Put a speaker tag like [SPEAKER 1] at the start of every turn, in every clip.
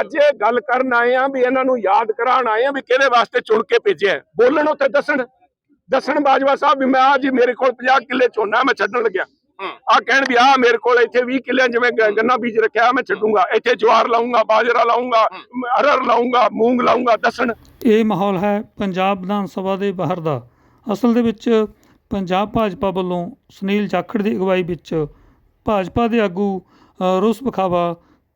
[SPEAKER 1] ਅੱਜ ਇਹ ਗੱਲ ਕਰਨ ਆਏ ਆ ਵੀ ਇਹਨਾਂ ਨੂੰ ਯਾਦ ਕਰਾਉਣ ਆਏ ਆ ਵੀ ਕਿਹਦੇ ਵਾਸਤੇ ਚੁਣ ਕੇ ਭੇਜਿਆ। ਬੋਲਣ ਉੱਤੇ ਦੱਸਣ ਦੱਸਣ ਬਾਜਵਾ ਸਾਹਿਬ ਵੀ ਮੈਂ ਆ ਜੀ ਮੇਰੇ ਕੋਲ 50 ਕਿੱਲੇ ਝੋਨਾ ਮੈਂ ਛੱਡਣ ਲੱਗਿਆ। ਆ ਕਹਿਣ ਵੀ ਆ ਮੇਰੇ ਕੋਲ ਇੱਥੇ 20 ਕਿੱਲੇ ਜਿਵੇਂ ਗੰਨਾ ਬੀਜ ਰੱਖਿਆ ਮੈਂ ਛੱਡੂੰਗਾ। ਇੱਥੇ ਜਵਾਰ ਲਾਉਂਗਾ ਬਾਜਰਾ ਲਾਉਂਗਾ ਅਰਰ ਲਾਉਂਗਾ ਮੂੰਗ ਲਾਉਂਗਾ ਦੱਸਣ।
[SPEAKER 2] ਇਹ ਮਾਹੌਲ ਹੈ ਪੰਜਾਬ ਵਿਧਾਨ ਸਭਾ ਦੇ ਬਾਹਰ ਦਾ। ਅਸਲ ਦੇ ਵਿੱਚ ਪੰਜਾਬ ਭਾਜਪਾ ਵੱਲੋਂ ਸੁਨੀਲ ਜਾਖੜ ਦੀ ਅਗਵਾਈ ਵਿੱਚ ਭਾਜਪਾ ਦੇ ਆਗੂ ਰੋਸ ਵਿਖਾਵਾ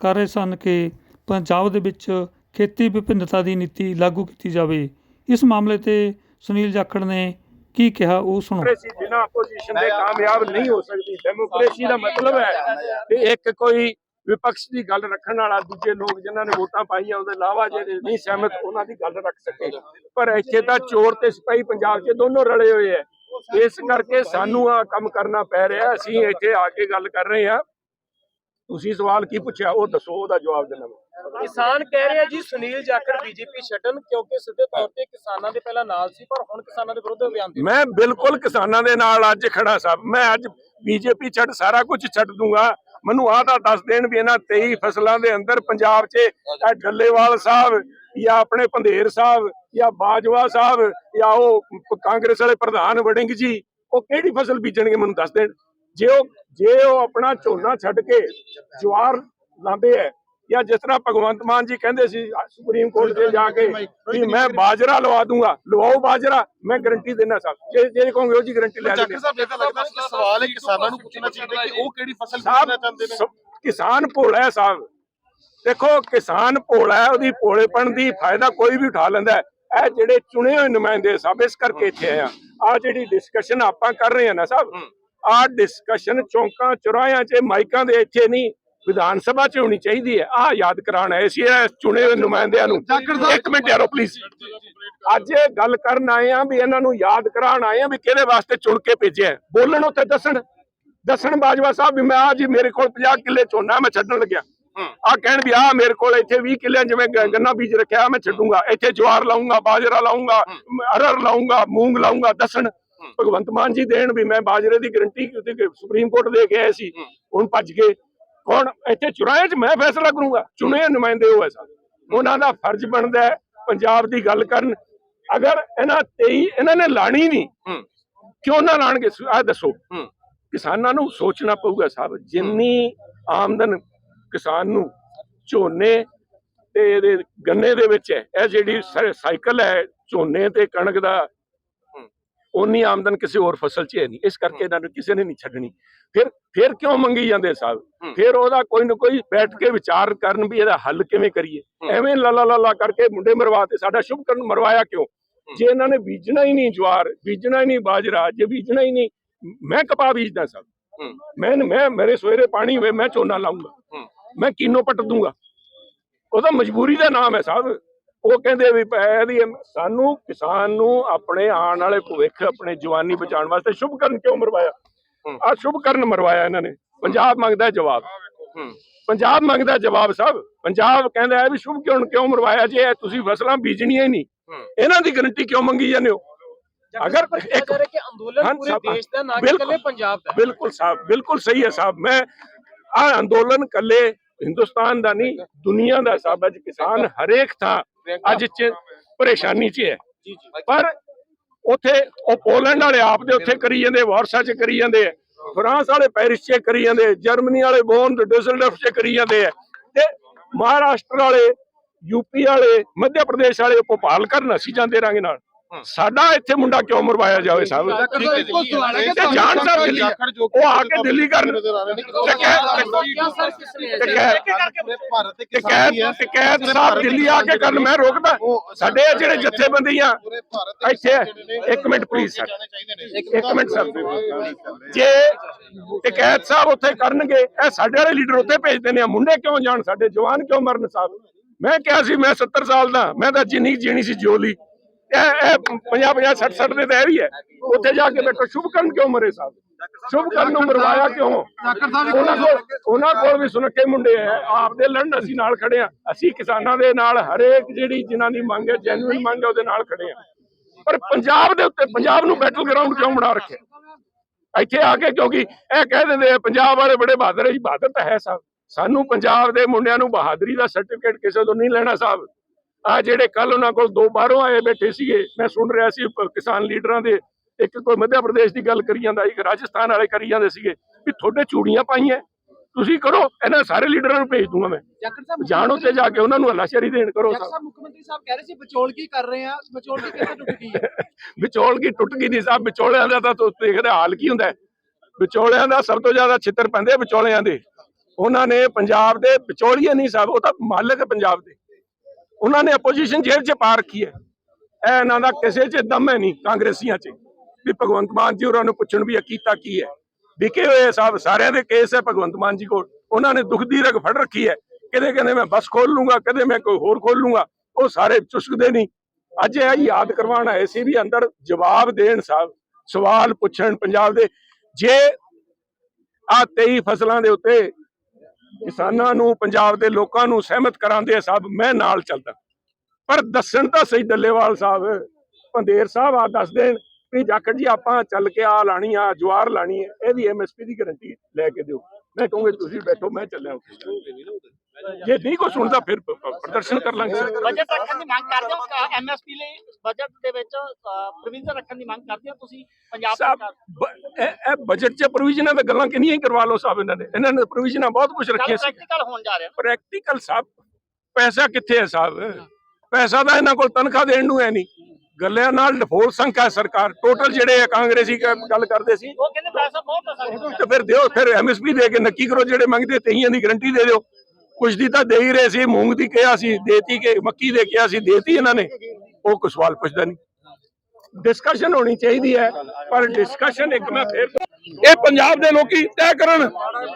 [SPEAKER 2] ਕਰ ਰਹੇ ਸਨ ਕਿ ਪੰਜਾਬ ਦੇ ਵਿੱਚ ਖੇਤੀ ਵਿਭਿੰਨਤਾ ਦੀ ਨੀਤੀ ਲਾਗੂ ਕੀਤੀ ਜਾਵੇ। ਇਸ ਮਾਮਲੇ ਤੇ ਸੁਨੀਲ ਜਾਖੜ ਨੇ ਕੀ ਕਿਹਾ ਉਹ ਸੁਣੋ।
[SPEAKER 1] ਡੈਮੋਕ੍ਰੇਸੀ ਬਿਨਾਂ ਆਪੋਜੀਸ਼ਨ ਦੇ ਕਾਮਯਾਬ ਨਹੀਂ ਹੋ ਸਕਦੀ। ਡੈਮੋਕ੍ਰੇਸੀ ਦਾ ਮਤਲਬ ਹੈ ਕਿ ਇੱਕ ਕੋਈ ਵਿਪਕਸ਼ ਦੀ ਗੱਲ ਰੱਖਣ ਵਾਲਾ ਦੂਜੇ ਲੋਕ ਜਿਨ੍ਹਾਂ ਨੇ ਵੋਟਾਂ ਪਾਈਆਂ, ਉਹਦੇ ਇਲਾਵਾ ਜਿਹੜੇ ਨਹੀਂ ਸਹਿਮਤ, ਉਹਨਾਂ ਦੀ ਗੱਲ ਰੱਖ ਸਕੇ। ਪਰ ਇੱਥੇ ਤਾਂ ਚੋਰ ਤੇ ਸਿਪਾਹੀ ਪੰਜਾਬ 'ਚ ਦੋਨੋਂ ਰਲੇ ਹੋਏ ਐ ਇਸ ਕਰਕੇ ਸਾਨੂੰ ਆ ਕੰਮ ਕਰਨਾ ਪੈ ਰਿਹਾ। ਅਸੀਂ ਇੱਥੇ ਆ ਕੇ ਗੱਲ ਕਰ ਰਹੇ ਹਾਂ। ਤੁਸੀਂ ਸਵਾਲ ਕੀ ਪੁੱਛਿਆ? ਉਹ ਦੱਸੋ, ਉਹਦਾ ਜਵਾਬ ਦੇਣਾ
[SPEAKER 3] ਕਿਸਾਨ ਕਹਿ ਰਹੇ ਆ ਜੀ, ਸੁਨੀਲ ਜਾਖੜ ਬੀਜੇਪੀ ਛੱਡਣ ਕਿਉਂਕਿ ਸਿੱਧੇ ਤੌਰ ਤੇ ਕਿਸਾਨਾਂ ਦੇ ਪਹਿਲਾਂ ਨਾਲ ਸੀ, ਪਰ ਹੁਣ ਕਿਸਾਨਾਂ ਦੇ ਵਿਰੁੱਧ ਅਭਿਆਨ ਦੇ
[SPEAKER 1] ਮੈਂ ਬਿਲਕੁਲ ਕਿਸਾਨਾਂ ਦੇ ਨਾਲ ਅੱਜ ਖੜਾ ਸਾਹਿਬ ਮੈਂ ਅੱਜ ਬੀਜੇਪੀ ਛੱਡ ਸਾਰਾ ਕੁਝ ਛੱਡ ਦੂੰਗਾ। ਮੈਨੂੰ ਆਹ ਤਾਂ ਦੱਸ ਦੇਣ ਵੀ ਇਹਨਾਂ 23 ਫਸਲਾਂ ਦੇ ਅੰਦਰ ਪੰਜਾਬ 'ਚ ਇਹ ਡੱਲੇਵਾਲ ਸਾਹਿਬ ਜਾਂ ਆਪਣੇ ਪੰਧੇਰ ਸਾਹਿਬ ਜਾਂ ਬਾਜਵਾ ਸਾਹਿਬ ਜਾਂ ਉਹ ਕਾਂਗਰਸ ਵਾਲੇ ਪ੍ਰਧਾਨ ਵੜਿੰਗ ਜੀ, ਉਹ ਕਿਹੜੀ ਫਸਲ ਬੀਜਣਗੇ ਮੈਨੂੰ ਦੱਸ ਦੇਣ। ਜੇ ਉਹ ਜੇ ਉਹ ਆਪਣਾ ਝੋਨਾ ਛੱਡ ਕੇ ਜਵਾਰ ਲਾਉਂਦੇ ਐ ਜਾਂ ਜਿਸ ਤਰ੍ਹਾਂ ਭਗਵੰਤ ਮਾਨ ਜੀ ਕਹਿੰਦੇ ਸੀ ਸੁਪਰੀਮ ਕੋਰਟ 'ਚ ਜਾ ਕੇ ਵੀ ਮੈਂ ਬਾਜਰਾ ਲਵਾ ਦੂੰਗਾ ਲਵਾਓ ਬਾਜਰਾ ਮੈਂ ਗਰੰਟੀ ਦੇਣਾ ਸਾਹਿਬ ਜੇ ਜੇ ਕਹੋਗੇ ਉਹ ਜੀ ਗਰੰਟੀ ਲੈ ਲੈਣੀ
[SPEAKER 4] ਸਾਹਿਬ ਇਹ ਤਾਂ ਲੱਗਦਾ ਕਿ ਸਵਾਲ ਹੈ ਕਿਸਾਨਾਂ ਨੂੰ ਪੁੱਛਣਾ ਚਾਹੀਦਾ ਕਿ ਉਹ ਕਿਹੜੀ ਫਸਲ
[SPEAKER 1] ਸਾਹਿਬ
[SPEAKER 4] ਬੀਜਣਾ ਚਾਹੁੰਦੇ ਨੇ?
[SPEAKER 1] ਸ- ਕਿਸਾਨ ਭੋਲਾ ਹੈ ਸਾਹਿਬ। ਦੇਖੋ ਕਿਸਾਨ ਭੋਲਾ ਹੈ ਉਹਦੀ ਭੋਲੇਪਣ ਦੀ ਫਾਇਦਾ ਕੋਈ ਵੀ ਉਠਾ ਲੈਂਦਾ ਇਹ ਜਿਹੜੇ ਚੁਣੇ ਹੋਏ ਨੁਮਾਇੰਦੇ ਸਾਹਿਬ ਇਸ ਕਰਕੇ ਇੱਥੇ ਆਏ ਆ। ਆ ਜਿਹੜੀ ਡਿਸਕਸ਼ਨ ਆਪਾਂ ਕਰ ਰਹੇ ਹਾਂ ਨਾ ਸਾਹਿਬ ਆ ਡਿਸਕਸ਼ਨ ਚੌਂਕਾਂ ਚੁਰਾਹਿਆਂ 'ਚ ਮਾਈਕਾਂ ਦੇ ਇੱਥੇ ਨਹੀਂ। ਵਿਧਾਨ ਸਭਾ 'ਚ ਹੋਣੀ ਚਾਹੀਦੀ ਹੈ। ਆ ਯਾਦ ਕਰਾਉਣ ਆਏ ਸੀ ਇਹ ਚੁਣੇ ਹੋਏ ਨੁਮਾਇੰਦਿਆਂ ਨੂੰ। ਇੱਕ ਮਿੰਟ ਯਾਰੋ ਪਲੀਜ਼ ਅੱਜ ਇਹ ਗੱਲ ਕਰਨ ਆਏ ਆ ਵੀ ਇਹਨਾਂ ਨੂੰ ਯਾਦ ਕਰਾਉਣ ਆਏ ਆ ਵੀ ਕਿਹਦੇ ਵਾਸਤੇ ਚੁਣ ਕੇ ਭੇਜਿਆ। ਬੋਲਣ ਉੱਤੇ ਦੱਸਣ। ਦੱਸਣ ਬਾਜਵਾ ਸਾਹਿਬ ਵੀ ਮੈਂ ਆ ਜੀ ਮੇਰੇ ਕੋਲ 50 ਕਿੱਲੇ ਝੋਨਾ ਮੈਂ ਛੱਡਣ ਲੱਗਿਆ। ਆ ਕਹਿਣ ਵੀ ਆ ਮੇਰੇ ਕੋਲ ਇੱਥੇ 20 ਕਿੱਲੇ ਜਿਵੇਂ ਗੰਨਾ ਬੀਜ ਰੱਖਿਆ ਮੈਂ ਛੱਡੂੰਗਾ। ਇੱਥੇ ਜਵਾਰ ਲਾਉਂਗਾ ਬਾਜਰਾ ਲਾਉਂਗਾ ਅਰਰ ਲਾਉਂਗਾ ਮੂੰਗ ਲਾਉਂਗਾ ਦੱਸਣ। ਭਗਵੰਤ ਮਾਨ ਜੀ ਦੇਣ ਵੀ ਮੈਂ ਬਾਜਰੇ ਦੀ ਗਰੰਟੀ ਸੁਪਰੀਮ ਕੋਰਟ ਦੇ ਕੇ ਆਏ ਸੀ। ਹੁਣ ਭੱਜ ਗਏ। ਕੌਣ ਇੱਥੇ ਚੁਰਾਏ 'ਚ ਮੈਂ ਫੈਸਲਾ ਕਰੂੰਗਾ ਚੁਣੇ ਨੁਮਾਇੰਦੇ ਹੋ ਐਸਾ। ਉਹਨਾਂ ਦਾ ਫਰਜ਼ ਬਣਦਾ ਹੈ ਪੰਜਾਬ ਦੀ ਗੱਲ ਕਰਨ। ਅਗਰ ਇਹਨਾਂ 23 ਇਹਨਾਂ ਨੇ ਲਾਣੀ ਨਹੀਂ ਕਿਉਂ ਨਾ ਲਾਣਗੇ? ਆ ਦੱਸੋ। ਕਿਸਾਨਾਂ ਨੂੰ ਸੋਚਣਾ ਪਊਗਾ ਸਾਹਿਬ ਜਿੰਨੀ ਆਮਦਨ ਕਿਸਾਨ ਨੂੰ ਝੋਨੇ ਤੇ ਇਹਦੇ ਗੰਨੇ ਦੇ ਵਿੱਚ ਹੈ ਇਹ ਜਿਹੜੀ ਸਾਈਕਲ ਹੈ ਝੋਨੇ ਤੇ ਕਣਕ ਦਾ ਉਨੀ ਆਮਦਨ ਕਿਸੇ ਹੋਰ ਫਸਲ 'ਚ ਹੈ ਨਹੀਂ। ਇਸ ਕਰਕੇ ਇਹਨਾਂ ਨੂੰ ਕਿਸੇ ਨੇ ਨਹੀਂ ਛੱਡਣੀ। ਫਿਰ ਫਿਰ ਕਿਉਂ ਮੰਗੀ ਜਾਂਦੇ ਸਾਹਿਬ? ਫਿਰ ਉਹਦਾ ਕੋਈ ਨਾ ਕੋਈ ਬੈਠ ਕੇ ਵਿਚਾਰ ਕਰਨ ਵੀ ਇਹਦਾ ਹੱਲ ਕਿਵੇਂ ਕਰੀਏ। ਐਵੇਂ ਲਾ ਲਾ ਲਾ ਲਾ ਕਰਕੇ ਮੁੰਡੇ ਮਰਵਾਤੇ ਸਾਡਾ ਸ਼ੁਭ ਕਰਨ ਮਰਵਾਇਆ ਕਿਉਂ? ਜੇ ਇਹਨਾਂ ਨੇ ਬੀਜਣਾ ਹੀ ਨਹੀਂ ਜਵਾਰ ਬੀਜਣਾ ਹੀ ਨਹੀਂ ਬਾਜਰਾ ਜੇ ਬੀਜਣਾ ਹੀ ਨਹੀਂ ਮੈਂ ਕਪਾਹ ਬੀਜਦਾ ਸਾਹਿਬ। ਮੈਂ ਮੈਂ ਮੇਰੇ ਸਵੇਰੇ ਪਾਣੀ ਹੋਵੇ ਮੈਂ ਝੋਨਾ ਲਾਉਂਗਾ ਮੈਂ ਕੀਨੋ ਪੱਟ ਦੂੰਗਾ। ਉਹਦਾ ਮਜਬੂਰੀ ਦਾ ਨਾਮ ਹੈ ਸਾਹਿਬ। ਉਹ ਕਹਿੰਦੇ ਵੀ ਪ- ਇਹਦੀ ਸਾਨੂੰ ਕਿਸਾਨ ਨੂੰ ਆਪਣੇ ਆਉਣ ਵਾਲੇ ਭਵਿੱਖ ਆਪਣੇ ਜਵਾਨੀ ਬਚਾਉਣ ਵਾਸਤੇ ਸ਼ੁਭ ਕਰਨ ਕਿਉਂ ਮਰਵਾਇਆ? ਆ ਸ਼ੁਭ ਕਰਨ ਮਰਵਾਇਆ ਇਹਨਾਂ ਨੇ। ਪੰਜਾਬ ਮੰਗਦਾ ਹੈ। ਜਵਾਬ ਪੰਜਾਬ ਮੰਗਦਾ ਜਵਾਬ ਸਾਹਿਬ ਪੰਜਾਬ ਕਹਿੰਦਾ ਹੈ ਵੀ ਸ਼ੁਭ ਕਿਉਂ ਕਿਉਂ ਮਰਵਾਇਆ ਜੇ ਇਹ ਤੁਸੀਂ ਫਸਲਾਂ ਬੀਜਣੀਆਂ ਹੀ ਨਹੀਂ। ਇਹਨਾਂ ਦੀ ਗਰੰਟੀ ਕਿਉਂ ਮੰਗੀ ਜਾਂਦੇ ਹੋ? ਅਗਰ
[SPEAKER 3] ਇੱਕ
[SPEAKER 1] ਇੱਕ
[SPEAKER 3] ਕਿ ਅੰਦੋਲਨ
[SPEAKER 1] ਹਾਂ,
[SPEAKER 3] ਪੂਰੇ
[SPEAKER 1] ਸਾਹਿਬ,
[SPEAKER 3] ਦੇਸ਼ ਦਾ ਨਾ ਕਿ
[SPEAKER 1] ਬਿਲਕੁਲ।
[SPEAKER 3] ਇਕੱਲੇ ਪੰਜਾਬ ਦਾ।
[SPEAKER 1] ਬਿਲਕੁਲ ਸਾਹਿਬ ਬਿਲਕੁਲ ਸਹੀ ਹੈ ਸਾਹਿਬ ਮੈਂ ਆ ਅੰਦੋਲਨ ਕੱਲੇ ਹਿੰਦੁਸਤਾਨ ਦਾ ਨਹੀਂ ਦੁਨੀਆ ਦਾ ਸਾਹਿਬ ਅੱਜ ਕਿਸਾਨ ਹਰੇਕ ਥਾਂ ਅੱਜ ਚ ਪਰੇਸ਼ਾਨੀ 'ਚ ਹੈ ਪਰ ਉਥੇ ਉਹ ਪੋਲੈਂਡ ਵਾਲੇ ਆਪ ਦੇ ਉੱਥੇ ਕਰੀ ਜਾਂਦੇ ਵਾਰਸਾ 'ਚ ਕਰੀ ਜਾਂਦੇ ਫਰਾਂਸ ਵਾਲੇ ਪੈਰਿਸ 'ਚ ਕਰੀ ਜਾਂਦੇ ਜਰਮਨੀ ਵਾਲੇ ਬੋਨ ਡਿਸਲਡਰਫ 'ਚ ਕਰੀ ਜਾਂਦੇ ਆ ਤੇ ਮਹਾਰਾਸ਼ਟਰ ਵਾਲੇ ਯੂਪੀ ਵਾਲੇ ਮੱਧ ਪ੍ਰਦੇਸ਼ ਵਾਲੇ ਭੋਪਾਲ ਕਰਨ ਅਸੀਂ ਜਾਂਦੇ ਰਾਂਗੇ ਨਾਲ। ਸਾਡਾ ਇੱਥੇ ਮੁੰਡਾ ਕਿਉਂ ਮਰਵਾਇਆ ਜਾਵੇ ਸਾਹਿਬ। ਤੇ ਜਾਣ ਦਿੱਲੀ ਉਹ ਆ ਕੇ ਦਿੱਲੀ ਕਰਨ।
[SPEAKER 4] ਆ
[SPEAKER 1] ਟਿਕੈਤ ਸਾਹਿਬ ਦਿੱਲੀ ਆ ਕੇ ਕਰਨ ਮੈਂ ਰੋਕਦਾ। ਸਾਡੇ ਜਿਹੜੇ ਜਥੇਬੰਦੀਆਂ ਇੱਥੇ ਇੱਕ ਮਿੰਟ ਪਲੀਜ਼ ਸਰ ਇੱਕ ਮਿੰਟ ਸਰ ਜੇ ਟਿਕੈਤ ਸਾਹਿਬ ਉੱਥੇ ਕਰਨਗੇ ਇਹ ਸਾਡੇ ਵਾਲੇ ਲੀਡਰ ਉੱਥੇ ਭੇਜਦੇ ਨੇ। ਮੁੰਡੇ ਕਿਉਂ ਜਾਣ? ਸਾਡੇ ਜਵਾਨ ਕਿਉਂ ਮਰਨ ਸਾਹਿਬ? ਮੈਂ ਕਿਹਾ ਸੀ ਮੈਂ 70 ਸਾਲ ਦਾ ਮੈਂ ਤਾਂ ਜਿੰਨੀ ਜੀਣੀ ਸੀ ਜੋਲੀ ਇਹ ਇਹ 50 50 60 60 ਦੇ ਤਾਂ ਇਹ ਵੀ ਹੈ। ਉੱਥੇ ਜਾ ਕੇ ਬੈਠੋ। ਸ਼ੁਭ ਕਰਨ ਕਿਉਂ ਮਰੇ ਸਾਹਿਬ? ਸ਼ੁਭ ਕਰਨ ਨੂੰ ਮਰਵਾਇਆ ਕਿਉਂ? ਉਹਨਾਂ ਕੋਲ ਉਹਨਾਂ ਕੋਲ ਵੀ ਸੁਨੱਖੇ ਮੁੰਡੇ ਆ ਆਪਦੇ ਲੜਨ ਅਸੀਂ ਨਾਲ ਖੜੇ ਆ ਅਸੀਂ ਕਿਸਾਨਾਂ ਦੇ ਨਾਲ, ਹਰੇਕ ਜਿਹੜੀ ਜਿਨ੍ਹਾਂ ਦੀ ਮੰਗ ਹੈ ਜੈਨੂਇਨ ਮੰਗ ਹੈ, ਉਹਦੇ ਨਾਲ ਖੜੇ ਆ ਪਰ ਪੰਜਾਬ ਦੇ ਉੱਤੇ ਪੰਜਾਬ ਨੂੰ ਬੈਟਲ ਗਰਾਊਂਡ ਕਿਉਂ ਬਣਾ ਰੱਖਿਆ? ਇੱਥੇ ਆ ਕੇ ਕਿਉਂਕਿ ਇਹ ਕਹਿ ਦਿੰਦੇ ਆ, ਪੰਜਾਬ ਵਾਲੇ ਬੜੇ ਬਹਾਦਰ ਹੈ ਜੀ, ਬਹਾਦਰ ਤਾਂ ਹੈ ਸਾਹਿਬ। ਸਾਨੂੰ ਪੰਜਾਬ ਦੇ ਮੁੰਡਿਆਂ ਨੂੰ ਬਹਾਦਰੀ ਦਾ ਸਰਟੀਫਿਕੇਟ ਕਿਸੇ ਤੋਂ ਨਹੀਂ ਲੈਣਾ ਸਾਹਿਬ। ਆ ਜਿਹੜੇ ਕੱਲ ਉਹਨਾਂ ਕੋਲ ਦੋ ਬਾਹਰੋਂ ਆਏ ਬੈਠੇ ਸੀਗੇ ਮੈਂ ਸੁਣ ਰਿਹਾ ਸੀ ਕਿਸਾਨ ਲੀਡਰਾਂ ਦੇ ਇੱਕ ਕੋਈ ਮੱਧ ਪ੍ਰਦੇਸ਼ ਦੀ ਗੱਲ ਕਰੀ ਜਾਂਦਾ ਇੱਕ ਰਾਜਸਥਾਨ ਵਾਲੇ ਕਰੀ ਜਾਂਦੇ ਸੀਗੇ ਵੀ ਤੁਹਾਡੇ ਚੂੜੀਆਂ ਪਾਈਆਂ ਤੁਸੀਂ ਕਰੋ ਇਹਨਾਂ ਸਾਰੇ ਲੀਡਰਾਂ ਨੂੰ ਭੇਜ ਦੂੰਗਾ ਮੈਂ। ਜਾਣੋ ਤੇ ਜਾ ਕੇ ਉਹਨਾਂ ਨੂੰ ਹੱਲਾਸ਼ੇਰੀ ਦੇਣ ਕਰੋ ਸਾਹਿਬ
[SPEAKER 3] ਮੁੱਖ ਮੰਤਰੀ ਸਾਹਿਬ ਕਹਿ ਰਹੇ ਸੀ ਵਿਚੋਲਗੀ ਕਰ ਰਹੇ ਆ ਵਿਚੋਲਗੀ ਕਿੱਥੇ ਟੁੱਟ ਗਈ ਹੈ
[SPEAKER 1] ਵਿਚੋਲ ਕੀ ਟੁੱਟ ਗਈ ਨਹੀਂ ਸਾਹਿਬ ਵਿਚੋਲਿਆਂ ਦਾ ਤਾਂ ਤੁਸੀਂ ਦੇਖਦੇ ਹਾਲ ਕੀ ਹੁੰਦਾ ਵਿਚੋਲਿਆਂ ਦਾ ਸਭ ਤੋਂ ਜ਼ਿਆਦਾ ਛਿੱਤਰ ਪੈਂਦੇ ਵਿਚੋਲਿਆਂ ਦੇ। ਉਹਨਾਂ ਨੇ ਪੰਜਾਬ ਦੇ ਵਿਚੋਲੀਏ ਨਹੀਂ ਸਾਹਿਬ ਉਹ ਤਾਂ ਮਾਲਕ ਹੈ ਪੰਜਾਬ ਦੇ। ਉਹਨਾਂ ਨੇ ਆਪੋਜੀਸ਼ਨ ਜੇਲ੍ਹ 'ਚ ਪਾ ਰੱਖੀ ਹੈ। ਇਹ ਇਹਨਾਂ ਦਾ ਕਿਸੇ 'ਚ ਦਮ ਹੈ ਨਹੀਂ, ਕਾਂਗਰਸੀਆਂ 'ਚ। ਵੀ ਭਗਵੰਤ ਮਾਨ ਜੀ ਉਹਨਾਂ ਨੂੰ ਪੁੱਛਣ ਵੀ ਇਹ ਕੀਤਾ ਕੀ ਹੈ। ਵਿਕੇ ਹੋਏ ਸਾਹਿਬ ਸਾਰਿਆਂ ਦੇ ਕੇਸ ਹੈ ਭਗਵੰਤ ਮਾਨ ਜੀ ਕੋਲ। ਉਹਨਾਂ ਨੇ ਦੁੱਖ ਦੀ ਰਗ ਫੜ ਰੱਖੀ ਹੈ। ਕਦੇ ਕਹਿੰਦੇ ਮੈਂ ਬੱਸ ਖੋਲ ਲੂੰਗਾ ਕਦੇ ਮੈਂ ਕੋਈ ਹੋਰ ਖੋਲ ਲੂੰਗਾ, ਉਹ ਸਾਰੇ ਚੁਸਕਦੇ ਨਹੀਂ। ਅੱਜ ਇਹ ਯਾਦ ਕਰਵਾਉਣ ਆਏ ਸੀ ਵੀ ਅੰਦਰ ਜਵਾਬ ਦੇਣ ਸਾਹਿਬ ਸਵਾਲ ਪੁੱਛਣ ਪੰਜਾਬ ਦੇ। ਜੇ ਆ 23 ਫਸਲਾਂ ਦੇ ਉੱਤੇ ਕਿਸਾਨਾਂ ਨੂੰ, ਪੰਜਾਬ ਦੇ ਲੋਕਾਂ ਨੂੰ ਸਹਿਮਤ ਕਰਾਉਂਦੇ ਆ ਮੈਂ ਨਾਲ ਚੱਲਦਾ। ਪਰ ਦੱਸਣ ਤਾਂ ਸਹੀ ਡੱਲੇਵਾਲ ਸਾਹਿਬ ਪੰਦੇਰ ਸਾਹਿਬ ਆ ਦੱਸ ਦੇਣ ਵੀ ਜਾਖੜ ਜੀ, ਆਪਾਂ ਚੱਲ ਕੇ ਆ ਲਾਣੀ ਆ ਜਵਾਰ ਲਾਣੀ ਹੈ ਇਹਦੀ ਐਮਐਸਪੀ ਦੀ ਗਾਰੰਟੀ ਲੈ ਕੇ ਦਿਓ। ਮੈਂ ਕਹੂੰਗਾ ਤੁਸੀਂ ਬੈਠੋ, ਮੈਂ ਚੱਲਿਆ ਉੱਥੇ। ਜੇ ਨਹੀਂ ਕੋ ਸੁਣਦਾ ਫਿਰ ਪ- ਪ- ਪ੍ਰਦਰਸ਼ਨ ਕਰ ਲਾਂਗੇ।
[SPEAKER 5] ਬਜਟ ਰੱਖਣ ਦੀ ਮੰਗ ਕਰਦੇ ਹੋ? ਐਮਐਸਪੀ ਲਈ ਬਜਟ ਦੇ ਵਿੱਚ ਪ੍ਰੋਵੀਜ਼ਨ ਰੱਖਣ ਦੀ ਮੰਗ ਕਰਦੇ ਹੋ ਤੁਸੀਂ? ਪੰਜਾਬ
[SPEAKER 1] ਸਾਹਿਬ
[SPEAKER 5] ਸਰਕਾਰ
[SPEAKER 1] ਬ- ਇਹ ਇਹ ਬਜਟ 'ਚ ਪ੍ਰੋਵੀਜ਼ਨਾਂ ਤਾਂ ਗੱਲਾਂ ਕਿੰਨੀਆਂ ਹੀ ਕਰਵਾ ਲਓ ਸਾਹਿਬ ਇਹਨਾਂ ਨੇ। ਇਹਨਾਂ ਨੇ ਪ੍ਰੋਵੀਜ਼ਨਾਂ ਬਹੁਤ ਕੁਝ ਰੱਖੀਆਂ ਸੀ।
[SPEAKER 5] ਪ੍ਰੈਕਟੀਕਲ ਹੋਣ ਜਾ ਰਿਹਾ।
[SPEAKER 1] ਪ੍ਰੈਕਟੀਕਲ ਸਾਹਿਬ ਪੈਸਾ ਕਿੱਥੇ ਹੈ ਸਾਹਿਬ ਪੈਸਾ ਤਾਂ ਇਹਨਾਂ ਕੋਲ ਤਨਖਾਹ ਦੇਣ ਨੂੰ ਹੈ ਨਹੀਂ। ਗੱਲਿਆਂ ਨਾਲ ਡਿਫੋਲਟ ਸੰਖ ਹੈ ਸਰਕਾਰ। ਟੋਟਲ ਜਿਹੜੇ ਆ ਕਾਂਗਰਸੀ ਕ- ਗੱਲ ਕਰਦੇ ਸੀ।
[SPEAKER 5] ਉਹ ਕਹਿੰਦੇ ਪੈਸਾ ਬਹੁਤ ਹੈ ਸਾਡੇ ਕੋਲ
[SPEAKER 1] ਤੇ ਫਿਰ ਦਿਓ ਫਿਰ ਐਮਐਸਪੀ ਦੇ ਕੇ ਨੱਕੀ ਕਰੋ ਜਿਹੜੇ ਮੰਗਦੇ ਤੇਹੀਆਂ ਦੀ ਗਰੰਟੀ ਦੇ ਦਿਓ। ਕੁਛ ਦੀ ਤਾਂ ਦੇ ਹੀ ਰਹੇ ਸੀ, ਮੂੰਗ ਦੀ ਕਿਹਾ ਸੀ, ਦੇਤੀ ਕਿ ਮੱਕੀ ਦੇ ਕਿਹਾ ਸੀ, ਦੇਤੀ ਇਹਨਾਂ ਨੇ। ਉਹ ਕੋਈ ਸਵਾਲ ਪੁੱਛਦਾ ਨਹੀਂ। ਡਿਸਕਸ਼ਨ ਹੋਣੀ ਚਾਹੀਦੀ ਹੈ, ਪਰ ਡਿਸਕਸ਼ਨ ਇੱਕ ਮੈਂ ਫੇਰ
[SPEAKER 6] ਇਹ ਪੰਜਾਬ ਦੇ ਲੋਕੀ ਤੈਅ ਕਰਨ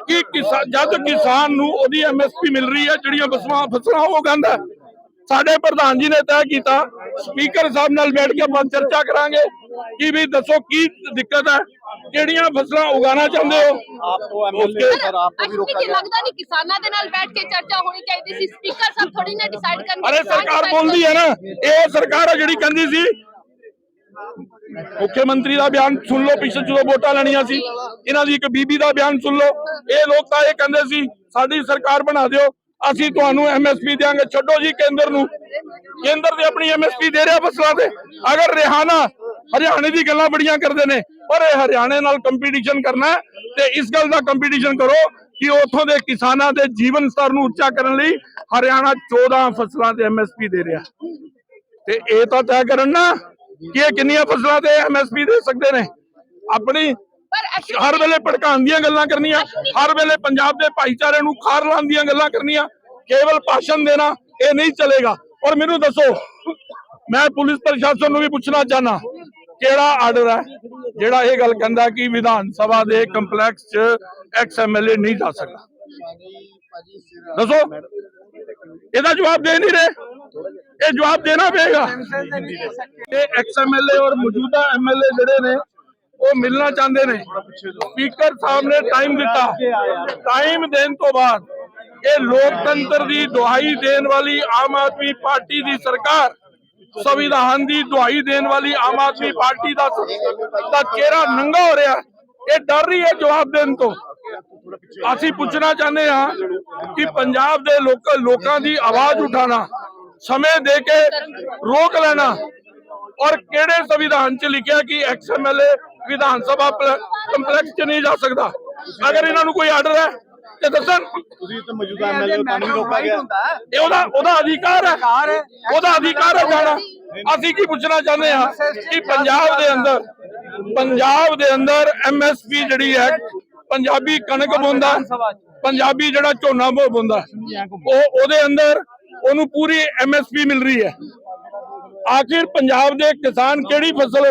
[SPEAKER 6] ਕਿ ਜਦ ਕਿਸਾਨ ਨੂੰ ਉਹਦੀ ਐਮਐਸਪੀ ਮਿਲ ਰਹੀ ਹੈ, ਜਿਹੜੀਆਂ ਫਸਲਾਂ ਫਸਲਾਂ ਉਹ ਗੰਦਾ ਸਾਡੇ ਪ੍ਰਧਾਨ ਜੀ ਨੇ ਤੈਅ ਕੀਤਾ, ਸਪੀਕਰ ਸਾਹਿਬ ਨਾਲ ਬੈਠ ਕੇ ਆਪਾਂ ਚਰਚਾ ਕਰਾਂਗੇ ਕਿ ਵੀ ਦੱਸੋ ਕੀ ਦਿੱਕਤ ਹੈ। ਕਿਹੜੀਆਂ ਫਸਲਾਂ ਉਗਾਉਣਾ ਚਾਹੁੰਦੇ ਹੋ? ਉਸਕੇ
[SPEAKER 7] ਅਸ਼ਵਨੀ ਜੀ ਲੱਗਦਾ ਨਹੀਂ ਕਿਸਾਨਾਂ ਦੇ ਨਾਲ ਬੈਠ ਕੇ ਚਰਚਾ ਹੋਣੀ ਚਾਹੀਦੀ ਸੀ? ਸਪੀਕਰ ਸਾਹਿਬ ਥੋੜੀ ਨਾ ਡਿਸਾਈਡ ਕਰਨਗੇ
[SPEAKER 6] ਅਰੇ ਸਰਕਾਰ ਬੋਲਦੀ ਹੈ ਨਾ। ਇਹ ਸਰਕਾਰ ਹੈ ਜਿਹੜੀ ਕਹਿੰਦੀ ਸੀ ਮੁੱਖ ਮੰਤਰੀ ਦਾ ਬਿਆਨ ਸੁਣ ਲਓ ਪਿੱਛੇ ਜਦੋਂ ਵੋਟਾਂ ਲੈਣੀਆਂ ਸੀ ਇਹਨਾਂ ਦੀ ਇੱਕ ਬੀਬੀ ਦਾ ਬਿਆਨ ਸੁਣ ਲਓ। ਇਹ ਲੋਕ ਤਾਂ ਇਹ ਕਹਿੰਦੇ ਸੀ ਸਾਡੀ ਸਰਕਾਰ ਬਣਾ ਦਿਓ ਅਸੀਂ ਤੁਹਾਨੂੰ ਐਮਐਸਪੀ ਦੇਾਂਗੇ ਛੱਡੋ ਜੀ ਕੇਂਦਰ ਨੂੰ। ਕੇਂਦਰ ਤੇ ਆਪਣੀ ਐਮਐਸਪੀ ਦੇ ਰਿਹਾ ਫਸਲਾਂ ਤੇ। ਅਗਰ ਰਿਹਾਨਾ ਹਰਿਆਣੇ ਦੀ ਗੱਲਾਂ ਬੜੀਆਂ ਕਰਦੇ ਨੇ ਪਰ ਇਹ ਹਰਿਆਣੇ ਨਾਲ ਕੰਪੀਟੀਸ਼ਨ ਕਰਨਾ ਤੇ ਇਸ ਗੱਲ ਦਾ ਕੰਪੀਟੀਸ਼ਨ ਕਰੋ ਕਿ ਉੱਥੋਂ ਦੇ ਕਿਸਾਨਾਂ ਦੇ ਜੀਵਨ ਸਤਰ ਨੂੰ ਉੱਚਾ ਕਰਨ ਲਈ ਹਰਿਆਣਾ 14 ਫਸਲਾਂ ਤੇ ਐਮਐਸਪੀ ਦੇ ਰਿਹਾ। ਤੇ ਇਹ ਤਾਂ ਤੈਅ ਕਰਨ ਨਾ ਕਿ ਇਹ ਕਿੰਨੀਆਂ ਫਸਲਾਂ ਤੇ ਐਮਐਸਪੀ ਦੇ ਸਕਦੇ ਨੇ। ਆਪਣੀ ਹਰ ਵੇਲੇ ਭੜਕਾਉਣ ਦੀਆਂ ਗੱਲਾਂ ਕਰਨੀਆਂ ਹਰ ਵੇਲੇ ਪੰਜਾਬ ਦੇ ਭਾਈਚਾਰੇ ਨੂੰ ਖਾਰ ਲਾਉਣ ਦੀਆਂ ਗੱਲਾਂ ਕਰਨੀਆਂ ਕੇਵਲ ਭਾਸ਼ਣ ਦੇਣਾ ਇਹ ਨਹੀਂ ਚੱਲੇਗਾ। ਔਰ ਮੈਨੂੰ ਦੱਸੋ ਮੈਂ ਪੁਲਿਸ ਪ੍ਰਸ਼ਾਸਨ ਨੂੰ ਵੀ ਪੁੱਛਣਾ ਚਾਹਨਾ ਕਿਹੜਾ ਆਰਡਰ ਹੈ? ਜਿਹੜਾ ਇਹ ਗੱਲ ਕਹਿੰਦਾ ਕਿ ਵਿਧਾਨ ਸਭਾ ਦੇ ਕੰਪਲੈਕਸ 'ਚ ਐਕਸ ਐਮਐਲਏ ਨਹੀਂ ਜਾ ਸਕਦਾ। ਦੱਸੋ, ਇਹਦਾ ਜਵਾਬ ਦੇ ਨਹੀਂ ਰਹੇ? ਇਹ ਜਵਾਬ ਦੇਣਾ ਪਏਗਾ? ਇਹ ਐਕਸ ਐਮਐਲਏ ਔਰ ਮੌਜੂਦਾ ਐਮਐਲਏ ਜਿਹੜੇ ਨੇ, ਉਹ ਮਿਲਣਾ ਚਾਹੁੰਦੇ ਨੇ। ਸਪੀਕਰ ਸਾਹਿਬ ਨੇ ਟਾਈਮ ਦਿੱਤਾ। ਟਾਈਮ ਦੇਣ ਤੋਂ ਬਾਅਦ ਇਹ ਲੋਕਤੰਤਰ ਦੀ ਦੁਹਾਈ ਦੇਣ ਵਾਲੀ ਆਮ ਆਦਮੀ ਪਾਰਟੀ ਦੀ ਸਰਕਾਰ ਸੰਵਿਧਾਨ ਦੀ ਦੁਹਾਈ ਦੇਣ ਵਾਲੀ ਆਮ ਆਦਮੀ ਪਾਰਟੀ ਦਾ ਦਾ ਚਿਹਰਾ ਨੰਗਾ ਹੋ ਰਿਹਾ ਇਹ ਡਰ ਰਹੀ ਹੈ ਜਵਾਬ ਦੇਣ ਤੋਂ। ਅਸੀਂ ਪੁੱਛਣਾ ਚਾਹੁੰਦੇ ਹਾਂ ਕਿ ਪੰਜਾਬ ਦੇ ਲੋਕ, ਲੋਕਾਂ ਦੀ ਆਵਾਜ਼ ਉਠਾਣਾ ਸਮੇਂ ਦੇ ਕੇ ਰੋਕ ਲੈਣਾ ਔਰ ਕਿਹੜੇ ਸੰਵਿਧਾਨ 'ਚ ਲਿਖਿਆ ਕਿ ਐਕਸਐਮਐਲਏ ਵਿਧਾਨ ਸਭਾ ਕੰਪਲੈਕਸ 'ਚ ਨਹੀਂ ਜਾ ਸਕਦਾ। ਅਗਰ ਇਹਨਾਂ ਨੂੰ ਕੋਈ ਆਰਡਰ ਹੈ ਤੇ ਦੱਸਣ
[SPEAKER 4] ਤੁਸੀਂ ਤਾਂ ਮੌਜੂਦਾ ਐਮਐਲਏ ਤਾਂ ਨਹੀਂ ਰੋਕਾ ਗਿਆ
[SPEAKER 6] ਇਹ ਉਹਦਾ ਉਹਦਾ ਅਧਿਕਾਰ ਹੈ। ਉਹਦਾ ਅਧਿਕਾਰ ਹੈ ਜਾਣਾ। ਅਸੀਂ ਕੀ ਪੁੱਛਣਾ ਚਾਹੁੰਦੇ ਹਾਂ ਕਿ ਪੰਜਾਬ ਦੇ ਅੰਦਰ ਪੰਜਾਬ ਦੇ ਅੰਦਰ ਐਮਐਸਪੀ ਜਿਹੜੀ ਹੈ ਪੰਜਾਬੀ ਕਣਕ ਬੋਂਦਾ ਪੰਜਾਬੀ ਜਿਹੜਾ ਝੋਨਾ ਬੋ ਬੋਂਦਾ ਉਹ ਉਹਦੇ ਅੰਦਰ ਉਹਨੂੰ ਪੂਰੀ ਐਮਐਸਪੀ ਮਿਲ ਰਹੀ ਹੈ। ਆਖਿਰ ਪੰਜਾਬ ਦੇ ਕਿਸਾਨ ਕਿਹੜੀ ਫਸਲ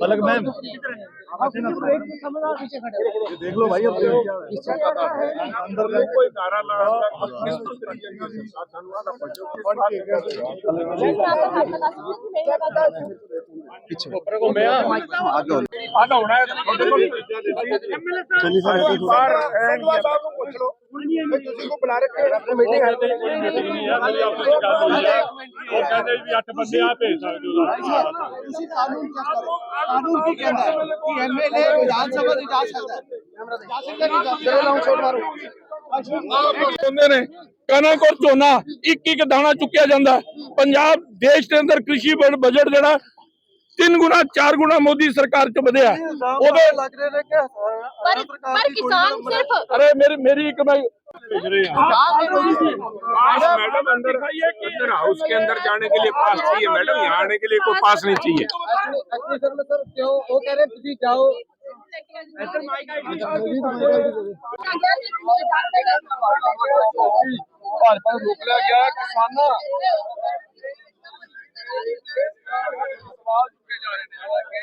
[SPEAKER 3] पलक मैम देख लो भाई अंदर कोई
[SPEAKER 1] कारा ਪੁੱਛ ਲਓ।
[SPEAKER 6] ਝੋਨਾ ਇੱਕ ਇੱਕ ਦਾਣਾ ਚੁੱਕਿਆ ਜਾਂਦਾ ਪੰਜਾਬ ਦੇਸ਼ ਦੇ ਅੰਦਰ ਕ੍ਰਿਸ਼ੀ ਬਜਟ ਜਿਹੜਾ ਤਿੰਨ ਗੁਣਾ ਚਾਰ ਗੁਣਾ ਮੋਦੀ ਸਰਕਾਰ ਚ ਵਧਿਆ ਉਹਦੇ
[SPEAKER 3] लग रहे थे कि
[SPEAKER 7] पर पर किसान सिर्फ
[SPEAKER 6] ਅਰੇ ਮੇਰੀ ਮੇਰੀ ਇੱਕ ਮੈਂ ਭੇਜ ਰਹੇ ਹਾਂ
[SPEAKER 1] पास मैडम अंदर अंदर हाउस के अंदर जाने के लिए पास चाहिए मैडम यहाँ आने के लिए कोई पास नहीं चाहिए
[SPEAKER 6] ਭਾਜਪਾ ਸਵਾਲ ਚੁੱਕੇ ਜਾ ਰਹੇ ਨੇ ਹਾਲਾਂਕਿ